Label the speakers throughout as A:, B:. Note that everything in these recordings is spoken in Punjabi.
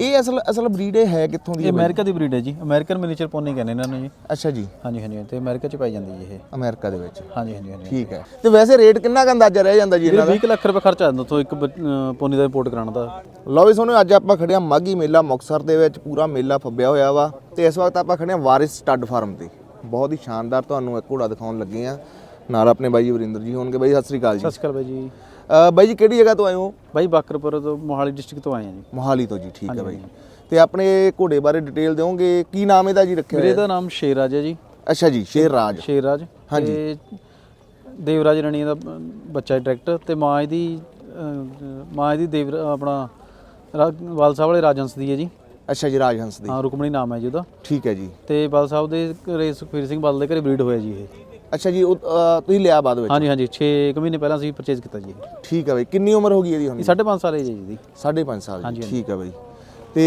A: ਇਹ ਅਸਲ ਅਸਲ ਬਰੀਡ ਇਹ ਹੈ ਕਿੱਥੋਂ ਦੀ
B: ਇਹ
A: ਹੈ ਬਾਈ?
B: ਅਮਰੀਕਾ ਦੀ ਬਰੀਡ ਹੈ ਜੀ। ਅਮਰੀਕਨ ਮਿਨੀਚਰ ਪੋਨੀ ਕਹਿੰਦੇ ਇਹਨਾਂ ਨੂੰ ਜੀ।
A: ਅੱਛਾ ਜੀ।
B: ਹਾਂਜੀ ਹਾਂਜੀ ਤੇ ਅਮਰੀਕਾ ਚ ਪਾਈ ਜਾਂਦੀ ਜੀ ਇਹ।
A: ਅਮਰੀਕਾ ਦੇ ਵਿੱਚ।
B: ਹਾਂਜੀ ਹਾਂਜੀ ਹਾਂਜੀ।
A: ਠੀਕ ਹੈ। ਤੇ ਵੈਸੇ ਰੇਟ ਕਿੰਨਾ ਕੁ ਅੰਦਾਜ਼ਾ ਰਹਿ ਜਾਂਦਾ ਜੀ
B: ਇਹ
A: ਇਹਨਾਂ ਦਾ?
B: 20 ਕੁ ਲੱਖ ਰੁਪਏ ਖਰਚਾ ਆ ਜਾਂਦਾ ਉੱਥੋਂ ਇੱਕ ਬ- ਅਹ ਪੋਨੀ ਦਾ ਇੰਪੋਰਟ ਕਰਾਉਣ ਦਾ।
A: ਲਓ ਵੀ ਸੋਨੂੰ ਅੱਜ ਆਪਾਂ ਖੜੇ ਆ ਮਾਗੀ ਮੇਲਾ ਮੁਕਤਸਰ ਦੇ ਵਿੱਚ। ਪੂਰਾ ਮੇਲਾ ਫੱਬਿਆ ਹੋਇਆ ਵਾ। ਤੇ ਇਸ ਵਕਤ ਆਪਾਂ ਖੜੇ ਵਾਰਿਸ ਸਟੱਡ ਫਾਰਮ ਤੇ। ਬਹੁਤ ਹੀ ਸ਼ਾਨਦਾਰ ਤੁਹਾਨੂੰ ਇੱਕ ਘੋੜਾ ਦਿਖਾਉਣ ਲੱਗੇ ਆ ਨਾਲ ਆਪਣੇ ਬਾਈ ਵਰਿੰਦਰ ਜੀ ਹੋਣਗੇ। ਬਾਈ ਸਤਿ ਸ੍ਰੀ ਅਕਾਲ ਜੀ।
B: ਸਤਿ ਸ਼੍ਰੀ ਅਕਾਲ ਬਾਈ ਜੀ।
A: ਬਾਈ ਜੀ ਕਿਹੜੀ ਜਗ੍ਹਾ ਤੋਂ ਆਏ ਹੋ?
B: ਬਾਈ ਬਾਕਰਪੁਰ ਤੋਂ ਮੋਹਾਲੀ ਡਿਸਟ੍ਰਿਕਟ ਤੋਂ ਆਏ ਆ ਜੀ।
A: ਮੋਹਾਲੀ ਤੋਂ ਜੀ ਠੀਕ ਹੈ ਬਾਈ। ਤੇ ਆਪਣੇ ਘੋੜੇ ਬਾਰੇ ਡਿਟੇਲ ਦਿਓਗੇ? ਕੀ ਨਾਮ ਇਹਦਾ ਜੀ ਰੱਖਿਆ ਹੋਇਆ?
B: ਦਾ ਨਾਮ ਸ਼ੇਰਾਜ ਹੈ ਜੀ।
A: ਅੱਛਾ ਜੀ ਸ਼ੇਰ ਰਾਜ।
B: ਸ਼ੇਰਾਜ ਤੇ ਦੇਵਰਾਜ ਰਣੀ ਦਾ ਬੱਚਾ ਹੈ ਡਾਇਰੈਕਟਰ ਤੇ ਮਾਂ ਇਹਦੀ ਮਾਂ ਇਹਦੀ ਦੇਵ ਆਪਣਾ ਵਾਲ ਸਾਹਿਬ ਵਾਲੇ ਰਾਜਹੰਸ ਦੀ ਹੈ ਜੀ।
A: ਅੱਛਾ ਜੀ ਰਾਜਹੰਸ ਦੀ।
B: ਹਾਂ ਰੁਕਮਣੀ ਨਾਮ ਹੈ ਜੀ ਉਹਦਾ।
A: ਠੀਕ ਹੈ ਜੀ।
B: ਤੇ ਬਾਲ ਸਾਹਿਬ ਦੇ ਘਰੇ ਸੁਖਵੀਰ ਸਿੰਘ ਬਾਦਲ ਦੇ ਘਰੇ ਬਰੀਡ ਹੋਇਆ ਜੀ ਇਹ।
A: ਅੱਛਾ ਜੀ ਉਹ ਅ, ਤੁਸੀਂ ਲਿਆ ਬਾਅਦ ਵਿੱਚ?
B: ਹਾਂਜੀ ਹਾਂਜੀ 6 ਮਹੀਨੇ ਪਹਿਲਾਂ ਅਸੀਂ ਪਰਚੇਜ਼ ਕੀਤਾ ਜੀ ਇਹ।
A: ਠੀਕ ਹੈ ਬਾਈ ਕਿੰਨੀ ਉਮਰ ਹੋ ਗਈ ਇਹਦੀ ਹੁਣ?
B: ਇਹ 5.5 ਸਾਲ ਏਜ ਹੈ ਜੀ ਇਹਦੀ।
A: 5.5 ਸਾਲ ਦੀ ਠੀਕ ਹੈ ਬਾਈ। ਤੇ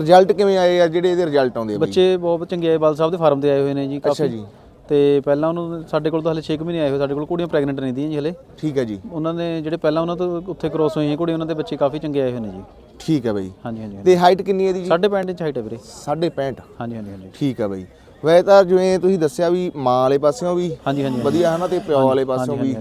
A: ਰਿਜ਼ਲਟ ਕਿਵੇਂ ਆਏ ਆ? ਜਿਹੜੇ ਇਹਦੇ ਰਿਜ਼ਲਟ ਆਉਂਦੇ ਆ ਬਾਈ?
B: ਬੱਚੇ ਬਹੁਤ ਚੰਗੇ ਆਏ ਬਾਲ ਸਾਹਿਬ ਦੇ ਫਾਰਮ ਤੇ ਆਏ ਹੋਏ ਨੇ ਜੀ
A: ਅੱਛਾ ਜੀ।
B: ਤੇ ਪਹਿਲਾਂ ਉਹਨੂੰ ਸਾਡੇ ਕੋਲ ਤਾਂ ਹਲੇ 6 ਮਹੀਨੇ ਆਏ ਹੋਏ ਸਾਡੇ ਕੋਲ ਕੁੜੀਆਂ ਪ੍ਰੈਗਨੈਂਟ ਨਹੀਂ ਦੀਆਂ ਜੀ ਹਲੇ।
A: ਠੀਕ ਹੈ ਜੀ।
B: ਉਹਨਾਂ ਨੇ ਜਿਹੜੇ ਪਹਿਲਾਂ ਉਹਨਾਂ ਤੋਂ ਉੱਥੇ ਕ੍ਰੋਸ ਹੋਈਆਂ ਕੁੜੀਆਂ ਉਹਨਾਂ ਦੇ ਬੱਚੇ ਕਾਫੀ ਚੰਗੇ ਆਏ ਹੋਏ ਨੇ ਜੀ।
A: ਠੀਕ ਹੈ ਬਾਈ।
B: ਹਾਂਜੀ ਹਾਂਜੀ
A: ਤੇ ਹਾਈਟ ਕਿੰਨੀ ਹੈ ਇਹਦੀ ਜੀ?
B: ਸਾਢੇ ਪੈਂਟ ਇੰਚ ਹਾਈਟ ਹੈ ਵੀਰੇ।
A: 65
B: ਹਾਂਜੀ ਹਾਂਜੀ ਹਾਂਜੀ।
A: ਠੀਕ ਹੈ ਬਾਈ। ਵੈਸੇ ਤਾਂ ਜਿਵੇਂ ਤੁਸੀਂ ਦੱਸਿਆ ਵੀ ਮਾਂ ਵਾਲੇ ਪਾਸਿਓਂ ਵੀ
B: ਹਾਂਜੀ ਹਾਂਜੀ
A: ਵਧੀਆ ਹੈ ਨਾ ਤੇ ਪਿਓ ਵਾਲੇ ਪਾਸਿਓਂ ਵੀ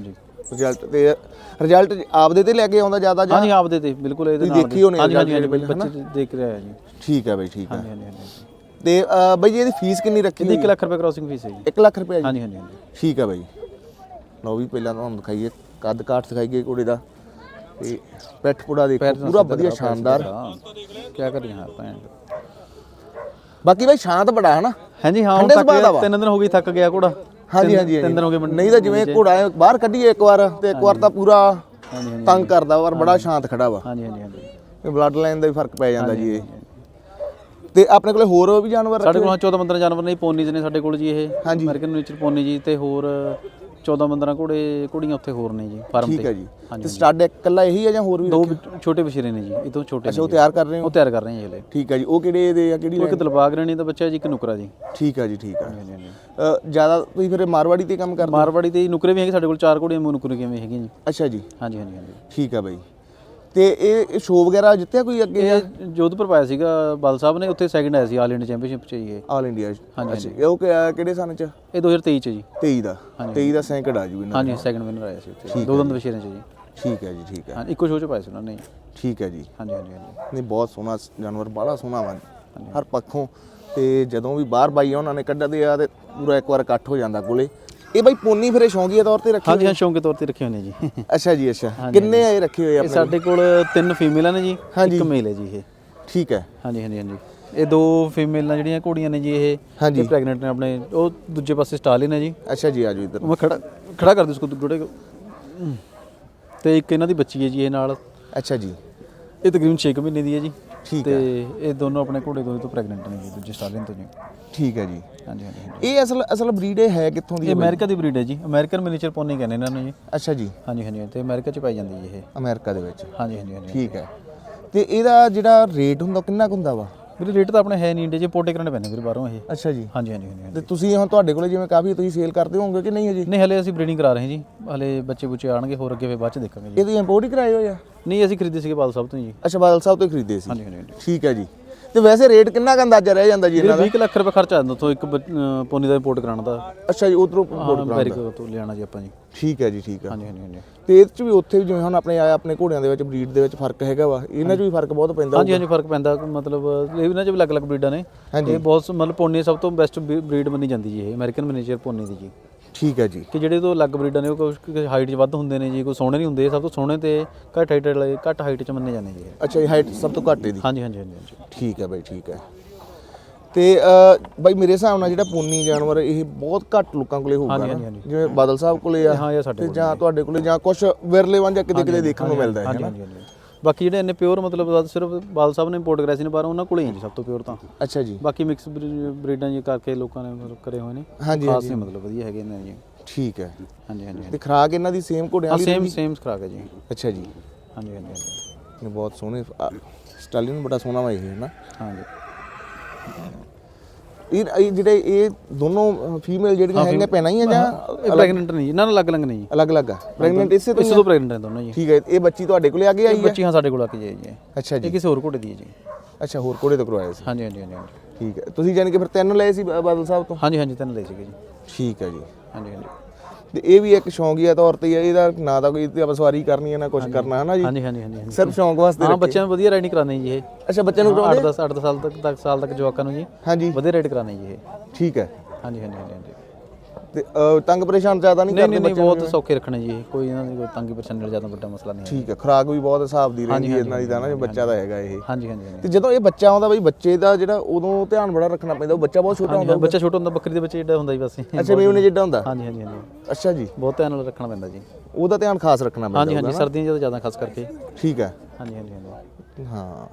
A: ਰਿਜ਼ਲਟ ਤੇ ਰਿਜ਼ਲਟ ਆਪਦੇ ਤੇ ਲੈ ਕੇ ਆਉਂਦਾ ਜ਼ਿਆਦਾ ਜਾਂ
B: ਹਾਂਜੀ ਆਪਦੇ ਤੇ ਬਿਲਕੁਲ ਇਹਦੇ ਨਾਲ
A: ਦੇਖੀ ਹੋਣੀ
B: ਹਾਂਜੀ ਹਾਂਜੀ ਬੱਚੇ ਦੇਖ ਰਿਹਾ ਜੀ।
A: ਠੀਕ ਹੈ ਬਾਈ ਠੀਕ ਹੈ।
B: ਹਾਂਜੀ ਹਾਂਜੀ
A: ਤੇ ਬਾਈ ਇਹਦੀ ਫੀਸ ਕਿੰਨੀ ਰੱਖੀ
B: ਇਹਦੀ 1 ਲੱਖ ਰੁਪਏ ਕ੍ਰੋਸਿੰਗ ਫੀਸ ਹੈ ਜੀ।
A: 1 ਲੱਖ ਰੁਪਏ ਜੀ?
B: ਹਾਂਜੀ ਹਾਂਜੀ
A: ਠੀਕ ਹੈ ਬਾਈ। ਲਓ ਵੀ ਪਹਿਲਾਂ ਤੁਹਾਨੂੰ ਦਿਖਾਈਏ ਕੱਦ ਕਾਠ ਦਿਖਾਈਏ ਘੋੜੇ ਦਾ। ਤੇ ਪੈਠ ਪੁੜਾ ਦੇਖੋ ਪੂਰਾ ਵਧੀਆ ਸ਼ਾਨਦਾਰ।
B: ਕੀ ਕਰੀ ਹਾਂ ਭੈਣ
A: ਬਾਕੀ ਬਾਈ ਸ਼ਾਂਤ ਬੜਾ ਹੈ ਨਾ।
B: ਹਾਂਜੀ ਹਾਂ ਹੁਣ
A: ਠੰਡੇ
B: ਤੱਕ
A: ਸੁਭਾਅ ਦਾ ਵਾ।
B: ਤਿੰਨ ਦਿਨ ਹੋ ਗਏ ਥੱਕ ਗਿਆ ਘੋੜਾ।
A: ਹਾਂਜੀ ਹਾਂਜੀ
B: ਤਿੰਨ ਦਿਨ ਹੋ ਗਏ ਮੰਡੀ-
A: ਨਹੀਂ ਤਾਂ ਜਿਵੇਂ ਘੋੜਾ ਬਾਹਰ ਕੱਢੀਏ ਇੱਕ ਵਾਰ ਤੇ ਇੱਕ ਵਾਰ ਤਾਂ ਪੂਰਾ
B: ਹਾਂਜੀ ਹਾਂਜੀ
A: ਤੰਗ ਕਰਦਾ ਪਰ ਬੜਾ ਸ਼ਾਂਤ ਖੜਾ ਵਾ।
B: ਹਾਂਜੀ ਹਾਂਜੀ ਹਾਂਜੀ।
A: ਬਲੱਡ ਲਾਈਨ ਦਾ ਵੀ ਫ਼ਰਕ ਪੈ ਜਾਂਦਾ ਜੀ ਇਹ। ਤੇ ਆਪਣੇ ਕੋਲੇ ਹੋਰ ਵੀ ਜਾਨਵਰ
B: ਸਾਡੇ ਕੋਲ 14 15 ਜਾਨਵਰ ਨੇ ਪੋਨੀਜ਼ ਨੇ ਸਾਡੇ ਕੋਲ ਜੀ ਇਹ।
A: ਹਾਂਜੀ।
B: ਅਮਰੀਕਨ ਨੇਚਰ ਪੋਨੀ ਜੀ ਤੇ ਹੋਰ 14 15 ਘੋੜੇ ਕੁੜੀਆਂ ਉੱਥੇ ਹੋਰ ਨੇ ਜੀ ਫਾਰਮ
A: ਠੀਕ
B: ਤੇ।
A: ਹੈ ਜੀ।
B: ਹਾਂਜੀ
A: ਤੇ ਸਟੱਡ ਇਕੱਲਾ ਇਹੀ ਹੈ ਜਾਂ ਹੋਰ ਵੀ
B: ਦੋ ਛੋਟੇ ਬਸ਼ੀਰੇ ਨੇ ਜੀ ਇਹ ਤੋਂ ਛੋਟੇ
A: ਅੱਛਾ
B: ਨੇ
A: ਉਹ ਤਿਆਰ ਕਰ ਰਹੇ ਹੋ?
B: ਉਹ ਤਿਆਰ ਕਰ ਰਹੇ ਹਾਂ ਜੀ ਹਲੇ।
A: ਠੀਕ ਹੈ ਜੀ ਉਹ ਕਿਹੜੇ ਦੇ ਆ ਕਿਹੜੀ
B: ਉਹ ਇੱਕ ਦਿਲਬਾਗ ਰਣੀ ਦਾ ਬੱਚਾ ਜੀ ਇੱਕ ਨੁਕਰਾ ਜੀ।
A: ਠੀਕ ਹੈ ਜੀ ਠੀਕ ਹੈ।
B: ਹਾਂਜੀ
A: ਜ਼ਿਆਦਾ ਤੁਸੀਂ ਫਿਰ ਮਾਰਵਾੜੀ ਤੇ ਕੰਮ ਕਰਦੇ
B: ਮਾਰਵਾੜੀ ਤੇ ਜੀ ਨੁਕਰੇ ਵੀ ਹੈਗੇ ਸਾਡੇ ਕੋਲ ਚਾਰ ਘੋੜੀਆਂ ਨੁਕਰੇ ਕਿਵੇਂ ਹੈਗੀਆਂ ਜੀ।
A: ਅੱਛਾ ਜੀ।
B: ਹਾਂਜੀ ਹਾਂਜੀ ਹਾਂਜੀ।
A: ਠੀਕ ਹੈ ਬਾਈ। ਤੇ ਇਹ ਸ਼ੋਅ ਵਗੈਰਾ ਜਿੱਤਿਆ ਕੋਈ ਅੱਗੇ
B: ਇਹ ਜੋਧਪੁਰ ਪਾਇਆ ਸੀਗਾ ਬਲ ਸਾਹਿਬ ਨੇ ਉੱਥੇ ਸੈਕਿੰਡ ਆਇਆ ਸੀ ਆਲ ਇੰਡੀਆ ਚੈਂਪੀਅਨਸ਼ਿਪ ਚ ਜੀ ਇਹ।
A: ਆਲ ਇੰਡੀਆ
B: ਹਾਂਜੀ,
A: ਉਹ ਕਿਹੜੇ ਸਨ ਚ?
B: ਇਹ 2023 ਚ ਜੀ।
A: 23 ਦਾ। 23 ਦਾ ਸੈਂਕੜ ਆ ਜੂ ਇਹਨਾਂ
B: ਹਾਂਜੀ ਸੈਕਿੰਡ ਵਿਨਰ ਆਇਆ ਸੀ ਉੱਥੇ। ਦੋ ਦੰਦ ਬਸ਼ੀਰੇ ਚ ਜੀ।
A: ਠੀਕ ਹੈ ਜੀ ਠੀਕ ਹੈ।
B: ਹਾਂ ਇੱਕੋ ਸ਼ੋਅ ਚ ਪਾਇਆ ਸੀ ਉਹਨਾਂ ਨੇ।
A: ਠੀਕ ਹੈ ਜੀ।
B: ਹਾਂਜੀ ਹਾਂਜੀ ਹਾਂਜੀ।
A: ਨਹੀਂ ਬਹੁਤ ਸੋਹਣਾ ਜਾਨਵਰ ਬਾਹਲਾ ਸੋਹਣਾ ਵਾ। ਹਰ ਪੱਖੋਂ। ਤੇ ਜਦੋਂ ਵੀ ਬਾਹਰ ਬਾਈ ਉਹਨਾਂ ਨੇ ਕੱਢਦੇ ਆ ਤੇ ਪੂਰਾ ਇੱਕ ਵਾਰ ਇਕੱਠ ਹੋ ਜਾਂਦਾ ਕੋਲੇ। ਇਹ ਬਾਈ ਪੋਨੀ ਫਿਰੇ ਸ਼ੌਂਕੀਆ ਤੌਰ ਤੇ ਰੱਖੀ
B: ਹਾਂਜੀ ਹਾਂ ਸ਼ੌਂਕ ਦੇ ਤੌਰ ਤੇ ਰੱਖੇ ਹੋਏ ਨੇ ਜੀ।
A: ਅੱਛਾ ਜੀ ਅੱਛਾ। ਕਿੰਨੇ ਆ ਇਹ ਰੱਖੇ ਹੋਏ ਆ
B: ਇਹ ਸਾਡੇ ਕੋਲ ਤਿੰਨ ਫੀਮੇਲਾਂ ਨੇ ਜੀ
A: ਹਾਂਜੀ।
B: ਇੱਕ ਮੇਲ ਹੈ ਜੀ ਇਹ।
A: ਠੀਕ ਹੈ।
B: ਹਾਂਜੀ ਹਾਂਜੀ ਹਾਂਜੀ। ਇਹ ਦੋ ਫੀਮੇਲਾਂ ਜਿਹੜੀਆਂ ਘੋੜੀਆਂ ਨੇ ਜੀ ਇਹ
A: ਹਾਂਜੀ।
B: ਇਹ ਪ੍ਰੈਗਨੈਂਟ ਨੇ ਆਪਣੇ। ਉਹ ਦੂਜੇ ਪਾਸੇ ਸਟਾਲਿਨ ਹੈ ਜੀ।
A: ਅੱਛਾ ਜੀ ਆਜੋ ਇੱਧਰ।
B: ਉਹ ਮੈਂ ਖੜਾ ਖੜਾ ਕਰ ਦਿਓ ਉਸਕੋ ਥੋੜੇ ਤੇ ਇੱਕ ਇਹਨਾਂ ਦੀ ਬੱਚੀ ਹੈ ਜੀ ਇਹ ਨਾਲ।
A: ਅੱਛਾ ਜੀ।
B: ਇਹ ਤਕਰੀਬਨ 6 ਮਹੀਨੇ ਦੀ ਹੈ ਜੀ।
A: ਠੀਕ
B: ਤੇ ਇਹ ਦੋਨੋਂ ਆਪਣੇ ਘੋੜੇ ਤੋਂ ਤੋਂ ਪ੍ਰੈਗਨੈਂਟ ਨੇ ਜੀ ਦੂਜੇ ਸਟਾਲਿਨ ਤੋਂ ਜੀ।
A: ਠੀਕ ਹੈ ਜੀ।
B: ਹਾਂਜੀ ਹਾਂਜੀ।
A: ਇਹ ਅਸਲ ਅਸਲ ਬਰੀਡ ਹੈ ਕਿੱਥੋਂ ਦੀ
B: ਇਹ ਅਮਰੀਕਾ ਦੀ ਬਰੀਡ ਹੈ ਜੀ। ਅਮਰੀਕਨ ਮਿਨੀਚਰ ਪੋਨੀ ਕਹਿੰਦੇ ਇਹਨਾਂ ਨੂੰ ਜੀ।
A: ਅੱਛਾ ਜੀ।
B: ਹਾਂਜੀ ਹਾਂਜੀ ਤੇ ਅਮਰੀਕਾ ਚ ਪਾਈ ਜਾਂਦੀ ਜੀ ਇਹ।
A: ਅਮਰੀਕਾ ਦੇ ਵਿੱਚ।
B: ਹਾਂਜੀ ਹਾਂਜੀ ਹਾਂਜੀ
A: ਠੀਕ ਹੈ। ਤੇ ਇਹਦਾ ਜਿਹੜਾ ਰੇਟ ਹੁੰਦਾ ਕਿੰਨਾ ਕੁ ਹੁੰਦਾ ਵਾ?
B: ਵੀਰੇ ਰੇਟ ਤਾਂ ਆਪਣੇ ਹੈ ਨਹੀਂ ਇੰਡੀਆ 'ਚ ਇੰਪੋਰਟ ਕਰਨੇ ਪੈਣੇ ਵੀਰੇ ਬਾਹਰੋਂ ਇਹ।
A: ਅੱਛਾ ਜੀ।
B: ਹਾਂਜੀ ਹਾਂਜੀ ਹਾਂਜੀ।
A: ਤੇ ਤੁਸੀਂ ਹੁਣ ਤੁਹਾਡੇ ਕੋਲੇ ਜਿਵੇਂ ਕਾਫੀ ਤੁਸੀਂ ਸੇਲ ਕਰਦੇ ਹੋਵੋਗੇ ਕਿ ਨਹੀਂ ਹਜੇ?
B: ਨਹੀਂ ਹਲੇ ਅਸੀਂ ਬਰੀਡਿੰਗ ਕਰਾ ਰਹੇ ਹਾਂ ਜੀ। ਹਲੇ ਬੱਚੇ ਬੁੱਚੇ ਆਣਗੇ ਹੋਰ ਅੱਗੇ ਫੇਰ ਬਾਅਦ ਚ ਦੇਖਾਂਗੇ ਜੀ।
A: ਇਹ ਤੁਸੀਂ ਇੰਪੋਰਟ ਹੀ ਕਰਾਏ ਹੋਏ ਆ?
B: ਨਹੀਂ ਅਸੀਂ ਖਰੀਦੇ ਸੀਗੇ ਬਾਲ ਸਾਹਿਬ ਤੋਂ ਜੀ।
A: ਅੱਛਾ ਬਾਦਲ ਸਾਹਿਬ ਤੋਂ ਹੀ ਖਰੀਦੇ ਸੀ।
B: ਹਾਂਜੀ ਹਾਂਜੀ ਹਾਂਜੀ।
A: ਠੀਕ ਹੈ ਜੀ। ਤੇ ਵੈਸੇ ਰੇਟ ਕਿੰਨਾ ਕੁ ਅੰਦਾਜ਼ਾ ਰਹਿ ਜਾਂਦਾ ਜੀ ਇਹਨਾਂ ਦਾ?
B: 20 ਲੱਖ ਰੁਪਏ ਖਰਚਾ ਆ ਜਾਂਦਾ ਉੱਥੋਂ ਇੱਕ ਪੋਨੀ ਦਾ ਇੰਪੋਰਟ ਕਰਾਉਣ ਦਾ।
A: ਅੱਛਾ ਜੀ ਉਧਰੋਂ ਇੰਪੋਰਟ
B: ਅਮਰੀਕਾ ਤੋਂ ਲਿਆਣਾ ਜੀ ਆਪਾਂ ਜੀ।
A: ਠੀਕ ਹੈ ਜੀ ਠੀਕ ਹੈ।
B: ਹਾਂਜੀ ਹਾਂਜੀ ਹਾਂਜੀ।
A: ਤੇ ਇਹ ਚ ਵੀ ਉੱਥੇ ਵੀ ਜਿਵੇਂ ਹੁਣ ਆਪਣੇ ਆਪਣੇ ਘੋੜਿਆਂ ਦੇ ਵਿੱਚ ਬਰੀਡ ਦੇ ਵਿੱਚ ਫ਼ਰਕ ਹੈਗਾ ਵਾ ਇਹਨਾਂ 'ਚ ਵੀ ਫ਼ਰਕ ਬਹੁਤ ਪੈਂਦਾ
B: ਹਾਂਜੀ ਹਾਂਜੀ ਫ਼ਰਕ ਪੈਂਦਾ ਮਤਲਬ ਇਹ ਇਹਨਾਂ ਚ ਵੀ ਅਲੱਗ-ਅਲੱਗ ਬਰੀਡਾਂ ਨੇ। ਇਹ ਬਹੁਤ ਮਤਲਬ ਪੋਨੀ ਸਭ ਤੋਂ ਬੈਸਟ ਬਰੀਡ ਮੰਨੀ ਜਾਂਦੀ ਜੀ ਇਹ ਅਮਰੀਕਨ ਮਿਨੀਚਰ ਪੋਨੀ ਦੀ ਜੀ।
A: ਠੀਕ ਹੈ ਜੀ।
B: ਕਿ ਜਿਹੜੇ ਤੋਂ ਅਲੱਗ ਬਰੀਡਾਂ ਨੇ ਉਹ ਕੁਝ ਹਾਈਟ 'ਚ ਵੱਧ ਹੁੰਦੇ ਨੇ ਜੀ ਕੋਈ ਸੋਹਣੇ ਨਹੀਂ ਹੁੰਦੇ ਸਭ ਤੋਂ ਸੋਹਣੇ ਤੇ ਘੱਟ ਹਾਈਟ ਵਾਲੇ ਘੱਟ ਹਾਈਟ 'ਚ ਮੰਨੇ ਜਾਂਦੇ ਜੀ।
A: ਅੱਛਾ ਇਹ ਹਾਈਟ ਸਭ ਤੋਂ ਘੱਟ ਇਹਦੀ।
B: ਹਾਂਜੀ ਹਾਂਜੀ ਹਾਂਜੀ ਹਾਂਜੀ।
A: ਠੀਕ ਹੈ ਬਾਈ ਠੀਕ ਹੈ। ਤੇ ਅ, ਬਾਈ ਮੇਰੇ ਹਿਸਾਬ ਨਾਲ ਜਿਹੜਾ ਪੂਨੀ ਜਾਨਵਰ ਇਹ ਬਹੁਤ ਘੱਟ ਲੋਕਾਂ ਕੋਲੇ ਹੋਊਗਾ
B: ਹਾਂਜੀ,
A: ਨਾ।
B: ਹਾਂਜੀ,
A: ਜਿਵੇਂ ਬਾਦਲ ਸਾਹਿਬ ਕੋਲੇ ਆ
B: ਹਾਂ ਇਹ ਸਾਡੇ
A: ਤੇ ਜਾਂ ਤੁਹਾਡੇ ਕੋਲੇ ਜਾਂ ਕੁਝ ਵਿਰਲੇ ਵਾਂ ਜਾਂ ਕਿਤੇ ਕਿਤੇ ਦੇਖਣ ਨੂੰ ਮਿਲਦਾ ਹੈ
B: ਹਾਂਜੀ ਹਾਂਜੀ। ਬਾਕੀ ਜਿਹੜੇ ਇੰਨੇ ਪਿਓਰ ਮਤਲਬ ਸਿਰਫ ਬਾਲ ਸਾਹਿਬ ਨੇ ਇੰਪੋਰਟ ਕਰਿਆ ਸੀ ਨੇ ਬਾਹਰੋਂ ਉਹਨਾਂ ਕੋਲੇ ਹੀ ਹੈ ਜੀ ਸਭ ਤੋਂ ਪਿਓਰ ਤਾਂ।
A: ਅੱਛਾ ਜੀ।
B: ਬਾਕੀ ਮਿਕਸ ਬਰੀਡਾਂ ਜੀ ਕਰਕੇ ਲੋਕਾਂ ਨੇ ਮਤਲਬ ਕਰੇ ਹੋਏ ਨੇ।
A: ਹਾਂਜੀ
B: ਖਾਸ ਹੀ ਮਤਲਬ ਵਧੀਆ ਹੈਗੇ ਨੇ ਜੀ।
A: ਠੀਕ ਹੈ।
B: ਹਾਂਜੀ ਹਾਂਜੀ
A: ਤੇ ਖਰਾਕ ਇਹਨਾਂ ਦੀ ਸੇਮ ਘੋੜਿਆਂ ਦੀ
B: ਸੇਮ ਸੇਮ ਖਰਾਕ ਹੈ ਜੀ।
A: ਅੱਛਾ ਜੀ।
B: ਹਾਂਜੀ ਹਾਂਜੀ ਹਾਂਜੀ।
A: ਇਹ ਬਹੁਤ ਸੋਹਣੇ ਸਟਾਲੀਨ ਬੜਾ ਸੋਹਣਾ ਵਾ ਇਹ ਹੈ ਨਾ
B: ਹਾਂਜੀ।
A: ਇਹ ਇਹ ਜਿਹੜੇ ਇਹ ਦੋਨੋਂ ਫੀਮੇਲ ਜਿਹੜੀਆਂ ਹੈਗੀਆਂ ਪੈਣਾ ਹੀ ਆ ਜਾਂ
B: ਪ੍ਰੈਗਨੈਂਟ ਨਹੀਂ ਇਹਨਾਂ ਨਾਲ ਅਲੱਗ-ਅਲੱਗ ਨਹੀਂ।
A: ਅਲੱਗ-ਅਲੱਗ ਆ। ਪ੍ਰੈਗਨੈਂਟ ਇਸੇ ਤੋਂ ਹੀ
B: ਇਸੇ ਤੋਂ ਪ੍ਰੈਗਨੈਂਟ ਹੈ ਦੋਨੋਂ ਜੀ।
A: ਠੀਕ ਹੈ ਇਹ ਬੱਚੀ ਤੁਹਾਡੇ ਕੋਲੇ ਆ ਕੇ ਆਈ ਹੈ?
B: ਬੱਚੀ ਹਾਂ ਸਾਡੇ ਕੋਲ ਆ ਕੇ ਜਾਈ ਜੀ
A: ਅੱਛਾ ਜੀ।
B: ਇਹ ਕਿਸੇ ਹੋਰ ਘੋੜੇ ਦੀ ਹੈ ਜੀ।
A: ਅੱਛਾ ਹੋਰ ਕੋੜੇ ਤੋਂ ਕਰਵਾਇਆ ਸੀ?
B: ਹਾਂਜੀ ਹਾਂਜੀ ਹਾਂਜੀ
A: ਠੀਕ ਹੈ। ਤੁਸੀਂ ਜਾਨ ਕਿ ਫਿਰ ਤਿੰਨ ਲਏ ਸੀ ਬਾਦਲ ਸਾਹਿਬ ਤੋਂ?
B: ਹਾਂਜੀ ਹਾਂਜੀ ਤਿੰਨ ਲਏ ਸੀਗੇ ਜੀ।
A: ਠੀਕ ਹੈ ਜੀ।
B: ਹਾਂਜੀ ਹਾਂਜੀ।
A: ਤੇ ਇਹ ਵੀ ਇੱਕ ਸ਼ੌਂਕੀਆ ਤੌਰ ਤੇ ਹੀ ਹੈ ਇਹਦਾ ਨਾ ਤਾਂ ਕੋਈ ਆਪਾਂ ਸਵਾਰੀ ਕਰਨੀ ਹੈ ਨਾ ਕੁਝ ਕਰਨਾ ਹੈ ਨਾ ਜੀ?
B: ਹਾਂਜੀ ਹਾਂਜੀ ਹਾਂਜੀ
A: ਸਿਰਫ ਸ਼ੌਂਕ ਵਾਸਤੇ
B: ਹਾਂ ਬੱਚਿਆਂ ਨੂੰ ਵਧੀਆ ਰਾਈਡਿੰਗ ਕਰਾਉਂਦੇ ਜੀ ਇਹ।
A: ਅੱਛਾ ਬੱਚਿਆਂ ਨੂੰ
B: 8 10 8 ਸਾਲ ਤੱਕ ਤੱਕ ਸਾਲ ਤੱਕ ਜਵਾਕਾਂ ਨੂੰ ਜੀ।
A: ਹਾਂਜੀ।
B: ਵਧੀਆ ਰਾਈਡ ਕਰਾਉਂਦੇ ਜੀ ਇਹ।
A: ਠੀਕ ਹੈ।
B: ਹਾਂਜੀ ਹਾਂਜੀ ਹਾਂਜੀ।
A: ਤੇ ਅ, ਤੰਗ ਪਰੇਸ਼ਾਨ ਜ਼ਿਆਦਾ ਨਹੀਂ
B: ਨਹੀਂ
A: ਕਰਦੇ
B: ਨਹੀਂ ਨਹੀਂ ਬਹੁਤ ਸੌਖੇ ਰੱਖਣੇ ਜੀ ਇਹ ਕੋਈ ਇਹਨਾਂ ਦੀ ਕੋਈ ਤੰਗੀ ਪਰੇਸ਼ਾਨੀ ਨਾਲ ਜ਼ਿਆਦਾ ਵੱਡਾ ਮਸਲਾ ਨਹੀਂ ਹੈ
A: ਠੀਕ ਹੈ ਖੁਰਾਕ ਵੀ ਬਹੁਤ ਹਿਸਾਬ ਦੀ ਰਹਿੰਦੀ ਹੈ ਇਹਨਾਂ ਦੀ ਤਾਂ ਨਾ ਬੱਚਾ ਦਾ ਹੈਗਾ ਇਹ।
B: ਹਾਂਜੀ ਹਾਂਜੀ ਹਾਂਜੀ।
A: ਤੇ ਜਦੋਂ ਇਹ ਬੱਚਾ ਆਉਂਦਾ ਬਈ ਬੱਚੇ ਦਾ ਜਿਹੜਾ ਉਦੋਂ ਧਿਆਨ ਬੜਾ ਰੱਖਣਾ ਪੈਂਦਾ ਉਹ ਬੱਚਾ ਬਹੁਤ ਛੋਟਾ ਹੁੰਦਾ
B: ਬੱਚਾ ਛੋਟਾ ਹੁੰਦਾ ਬੱਕਰੀ ਦੇ ਬੱਚੇ ਜਿਹੜਾ ਹੁੰਦਾ ਜੀ ਬਸ।
A: ਅੱਛਾ ਮੇਵਨੇ ਜਿੱਡਾ ਹੁੰਦਾ?
B: ਹਾਂਜੀ ਹਾਂਜੀ ਹਾਂਜੀ।
A: ਅੱਛਾ ਜੀ।
B: ਬਹੁਤ ਧਿਆਨ ਨਾਲ ਰੱਖਣਾ ਪੈਂਦਾ ਜੀ।
A: ਉਹਦਾ ਧਿਆਨ ਖਾਸ ਰੱਖਣਾ ਪੈਂਦਾ
B: ਹਾਂਜੀ ਹਾਂਜੀ ਸਰਦੀਆਂ 'ਚ ਤਾਂ ਜ਼ਿਆਦਾ ਖਾਸ ਕਰਕੇ।
A: ਠੀਕ ਹੈ।
B: ਹਾਂਜੀ ਹਾਂਜੀ ਹਾਂਜੀ।
A: ਹਾਂ।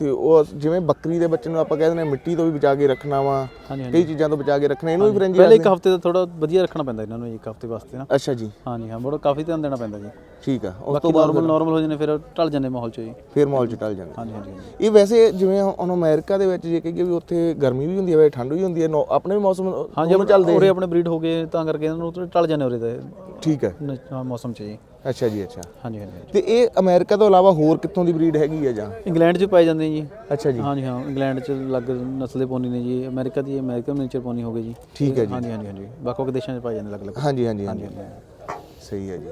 A: ਤੇ ਉਹ ਜਿਵੇਂ ਬੱਕਰੀ ਦੇ ਬੱਚੇ ਨੂੰ ਆਪਾਂ ਕਹਿੰਦੇ ਨੇ ਮਿੱਟੀ ਤੋਂ ਵੀ ਬਚਾ ਕੇ ਰੱਖਣਾ ਵਾ ਕਈ ਚੀਜ਼ਾਂ ਤੋਂ ਬਚਾ ਕੇ ਰੱਖਣਾ ਇਹਨੂੰ ਵੀ ਫਰੰਜੀ
B: ਪਹਿਲੇ ਇੱਕ ਹਫ਼ਤੇ ਦਾ ਥੋੜਾ ਵਧੀਆ ਰੱਖਣਾ ਪੈਂਦਾ ਇਹਨਾਂ ਨੂੰ ਇੱਕ ਹਫ਼ਤੇ ਵਾਸਤੇ ਨਾ।
A: ਅੱਛਾ ਜੀ।
B: ਹਾਂਜੀ ਹਾਂ ਬੜਾ ਕਾਫੀ ਧਿਆਨ ਦੇਣਾ ਪੈਂਦਾ ਜੀ।
A: ਠੀਕ ਆ ਉਸ
B: ਬਾਕੀ ਨਾਰਮਲ ਨਾਰਮਲ ਹੋ ਜਾਂਦੇ ਫਿਰ ਢਲ ਜਾਂਦੇ ਮਾਹੌਲ 'ਚ ਜੀ।
A: ਫਿਰ ਮਾਹੌਲ ਚ ਟਲ ਜਾਂਦੇ।
B: ਹਾਂਜੀ ਹਾਂਜੀ
A: ਇਹ ਵੈਸੇ ਜਿਵੇਂ ਹੁਣ ਅਮਰੀਕਾ ਦੇ ਵਿੱਚ ਜੇ ਕਹੀਏ ਵੀ ਉੱਥੇ ਗਰਮੀ ਵੀ ਹੁੰਦੀ ਹੈ ਵੇ ਠੰਡ ਵੀ ਹੁੰਦੀ ਹੈ ਆਪਣੇ ਵੀ ਮੌਸਮ
B: ਹਾਂਜੀ
A: ਚੱਲਦੇ
B: ਉਰੇ ਆਪਣੇ ਬਰੀਡ ਹੋ ਗਏ ਤਾਂ ਕਰਕੇ ਇਹਨਾਂ ਨੂੰ ਢਲ ਜਾਂਦੇ ਉਰੇ ਦੇ।
A: ਠੀਕ ਹਾਂ,
B: ਮੌਸਮ 'ਚ ਜੀ।
A: ਅੱਛਾ ਜੀ ਅੱਛਾ।
B: ਹਾਂਜੀ ਹਾਂਜੀ।
A: ਤੇ ਇਹ ਅਮਰੀਕਾ ਤੋਂ ਇਲਾਵਾ ਹੋਰ ਕਿੱਥੋਂ ਦੀ ਬਰੀਡ ਹੈਗੀ ਆ ਜਾਂ?
B: ਇੰਗਲੈਂਡ 'ਚ ਪਾਏ ਜਾਂਦੇ ਜੀ।
A: ਅੱਛਾ ਜੀ।
B: ਹਾਂਜੀ ਹਾਂ ਇੰਗਲੈਂਡ 'ਚ ਅਲੱਗ ਨਸਲ ਦੇ ਪੋਨੀ ਨੇ ਜੀ। ਅਮਰੀਕਾ ਦੀ ਅਮਰੀਕਨ ਨੇਚਰ ਪੋਨੀ ਹੋ ਗਈ ਜੀ।
A: ਠੀਕ ਹੈ ਜੀ।
B: ਹਾਂਜੀ ਹਾਂਜੀ ਹਾਂਜੀ। ਵੱਖ ਵੱਖ ਦੇਸ਼ਾਂ 'ਚ ਪਾਏ ਜਾਂਦੇ ਅਲੱਗ-ਅਲੱਗ।
A: ਹਾਂਜੀ ਹਾਂਜੀ ਹਾਂਜੀ। ਸਹੀ ਹੈ ਜੀ।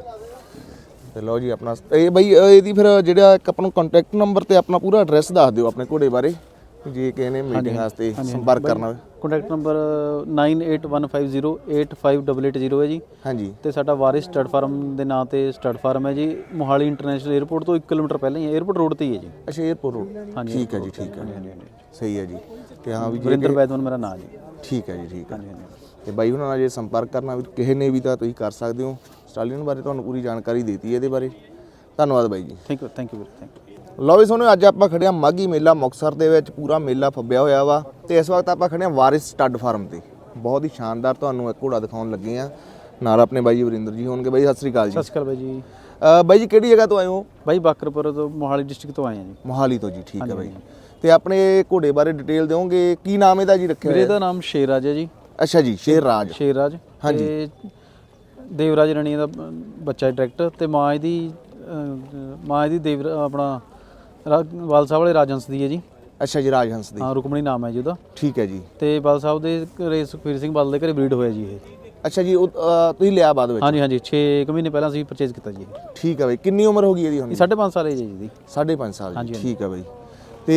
A: ਤੇ ਲਓ ਜੀ ਆਪਣਾ ਇਹ ਬਈ ਇਹਦੀ ਫਿਰ ਜਿਹੜਾ ਇੱਕ ਆਪਾਂ ਨੂੰ ਕੰਟੈਕਟ ਨੰਬਰ ਤੇ ਆਪਣਾ ਪੂਰਾ ਐਡਰੈਸ ਦੱਸ ਦਿਓ ਆਪਣੇ ਘੋੜੇ ਬਾਰੇ। ਜੇ ਕਿਸੇ ਨੇ ਮੀਟਿੰਗ ਵਾਸਤੇ ਸੰਪਰਕ ਕਰਨਾ ਹੋਵੇ
B: ਕੰਟੈਕਟ ਨੰਬਰ 9815085880 ਹੈ ਜੀ
A: ਹਾਂਜੀ
B: ਤੇ ਸਾਡਾ ਵਾਰਿਸ ਸਟੱਡ ਫਾਰਮ ਦੇ ਨਾਂ ਤੇ ਸਟੱਡ ਫਾਰਮ ਹੈ ਜੀ ਮੋਹਾਲੀ ਇੰਟਰਨੈਸ਼ਨਲ 에어ਪੋਰਟ ਤੋਂ 1 ਕਿਲੋਮੀਟਰ ਪਹਿਲਾਂ ਹੀ 에어ਪੋਰਟ ਰੋਡ ਤੇ ਹੀ ਹੈ ਜੀ
A: ਅੱਛਾ 에어ਪੋਰਟ ਰੋਡ ਠੀਕ ਹੈ ਜੀ ਠੀਕ ਹੈ ਸਹੀ ਹੈ ਜੀ ਤੇ ਹਾਂ ਵੀ ਜੀ
B: ਵਰਿੰਦਰ ਬੈਦਵਨ ਮੇਰਾ ਨਾਂ ਜੀ
A: ਠੀਕ ਹੈ ਜੀ ਠੀਕ ਹੈ ਤੇ ਬਾਈ ਉਹਨਾਂ ਨਾਲ ਜੇ ਸੰਪਰਕ ਕਰਨਾ ਵੀ ਕਿਸੇ ਨੇ ਵੀ ਤਾਂ ਤੁਸੀਂ ਕਰ ਸਕਦੇ ਹੋ ਸਟਾਲੀਨ ਬਾਰੇ ਤੁਹਾਨੂੰ ਪੂਰੀ ਜਾਣਕਾਰੀ ਦਿੱਤੀ ਇਹਦੇ ਬਾਰੇ ਧੰਨਵਾਦ ਬਾਈ ਜੀ
B: thank you thank you thank you
A: ਲਓ ਵੀ ਸੋਨੇ ਅੱਜ ਆਪਾਂ ਖੜੇ ਹਾਂ ਮਾਗੀ ਮੇਲਾ ਮੁਕਤਸਰ ਦੇ ਵਿੱਚ ਪੂਰਾ ਮੇਲਾ ਫੱਬਿਆ ਹੋਇਆ ਵਾ ਤੇ ਇਸ ਵਕਤ ਆਪਾਂ ਖੜੇ ਹਾਂ ਵਾਰਿਸ ਸਟੱਡ ਫਾਰਮ ਤੇ। ਬਹੁਤ ਹੀ ਸ਼ਾਨਦਾਰ ਤੁਹਾਨੂੰ ਇੱਕ ਘੋੜਾ ਦਿਖਾਉਣ ਲੱਗੇ ਆ ਨਾਲ ਆਪਣੇ ਬਾਈ ਵਰਿੰਦਰ ਜੀ ਹੋਣਗੇ। ਬਾਈ ਸਤਿ ਸ੍ਰੀ ਅਕਾਲ ਜੀ।
B: ਸਤਿ ਸ਼੍ਰੀ ਅਕਾਲ ਬਾਈ ਜੀ।
A: ਬਾਈ ਜੀ ਕਿਹੜੀ ਜਗ੍ਹਾ ਤੋਂ ਆਏ ਹੋ?
B: ਬਾਈ ਬਾਕਰਪੁਰ ਤੋਂ ਮੋਹਾਲੀ ਡਿਸਟ੍ਰਿਕਟ ਤੋਂ ਆਏ ਹਾਂ ਜੀ।
A: ਮੋਹਾਲੀ ਤੋਂ ਜੀ ਠੀਕ ਹੈ ਬਾਈ। ਤੇ ਆਪਣੇ ਘੋੜੇ ਬਾਰੇ ਡਿਟੇਲ ਦਿਓਗੇ? ਕੀ ਨਾਮ ਇਹਦਾ ਜੀ ਰੱਖਿਆ ਹੋਇਆ?
B: ਦਾ ਨਾਮ ਸ਼ੇਰਰਾਜ ਹੈ ਜੀ।
A: ਅੱਛਾ ਜੀ ਸ਼ੇਰ ਰਾਜ
B: ਸ਼ੇਰਰਾਜ ਤੇ ਦੇਵਰਾਜ ਰਣੀ ਦਾ ਬੱਚਾ ਡਾਇਰੈਕਟਰ ਤੇ ਮਾਂ ਇਹਦੀ ਮਾਂ ਇਹਦੀ ਦੇਵ ਆਪਣਾ ਵਾਲ ਸਾਹਿਬ ਵਾਲੇ ਰਾਜਹੰਸ ਦੀ ਹੈ ਜੀ।
A: ਅੱਛਾ ਜੀ ਰਾਜਹੰਸ ਦੀ।
B: ਹਾਂ ਰੁਕਮਣੀ ਨਾਮ ਹੈ ਜੀ ਉਹਦਾ।
A: ਠੀਕ ਹੈ ਜੀ।
B: ਤੇ ਬਾਲ ਸਾਹਿਬ ਦੇ ਘਰੇ ਸੁਖਬੀਰ ਸਿੰਘ ਬਾਦਲ ਦੇ ਘਰੇ ਬਰੀਡ ਹੋਇਆ ਜੀ ਇਹ।
A: ਅੱਛਾ ਜੀ ਉਹ ਅ, ਤੁਸੀਂ ਲਿਆ ਬਾਅਦ ਵਿੱਚ?
B: ਹਾਂਜੀ ਹਾਂਜੀ 6 ਮਹੀਨੇ ਪਹਿਲਾਂ ਅਸੀਂ ਪਰਚੇਜ਼ ਕੀਤਾ ਜੀ ਇਹ।
A: ਠੀਕ ਹੈ ਬਾਈ ਕਿੰਨੀ ਉਮਰ ਹੋ ਗਈ ਇਹਦੀ ਹੁਣ?
B: ਇਹ 5.5 ਸਾਲ ਏਜ ਹੈ ਜੀ ਇਹਦੀ।
A: 5.5 ਸਾਲ ਦੀ ਠੀਕ ਹੈ ਬਾਈ। ਤੇ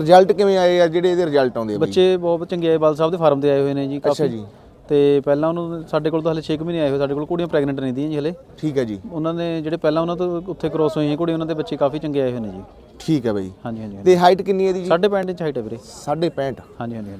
A: ਰਿਜ਼ਲਟ ਕਿਵੇਂ ਆਏ ਆ? ਜਿਹੜੇ ਇਹਦੇ ਰਿਜ਼ਲਟ ਆਉਂਦੇ ਆ ਬਾਈ?
B: ਬੱਚੇ ਬਹੁਤ ਚੰਗੇ ਆਏ ਬਾਲ ਸਾਹਿਬ ਦੇ ਫਾਰਮ ਤੇ ਆਏ ਹੋਏ ਨੇ ਜੀ
A: ਅੱਛਾ ਜੀ।
B: ਤੇ ਪਹਿਲਾਂ ਉਹਨੂੰ ਸਾਡੇ ਕੋਲ ਤਾਂ ਹਲੇ 6 ਮਹੀਨੇ ਆਏ ਹੋਏ ਸਾਡੇ ਕੋਲ ਕੁੜੀਆਂ ਪ੍ਰੈਗਨੈਂਟ ਨਹੀਂ ਦੀਆਂ ਜੀ ਹਲੇ।
A: ਠੀਕ ਹੈ ਜੀ।
B: ਉਹਨਾਂ ਨੇ ਜਿਹੜੇ ਪਹਿਲਾਂ ਉਹਨਾਂ ਤੋਂ ਉੱਥੇ ਕ੍ਰੋਸ ਹੋਈਆਂ ਕੁੜੀਆਂ ਉਹਨਾਂ ਦੇ ਬੱਚੇ ਕਾਫੀ ਚੰਗੇ ਆਏ ਹੋਏ ਨੇ ਜੀ।
A: ਠੀਕ ਹੈ ਬਾਈ।
B: ਹਾਂਜੀ ਹਾਂਜੀ
A: ਤੇ ਹਾਈਟ ਕਿੰਨੀ ਹੈ ਇਹਦੀ ਜੀ?
B: ਸਾਢੇ ਪੈਂਟ ਇੰਚ ਹਾਈਟ ਹੈ ਵੀਰੇ।
A: 65
B: ਹਾਂਜੀ ਹਾਂਜੀ।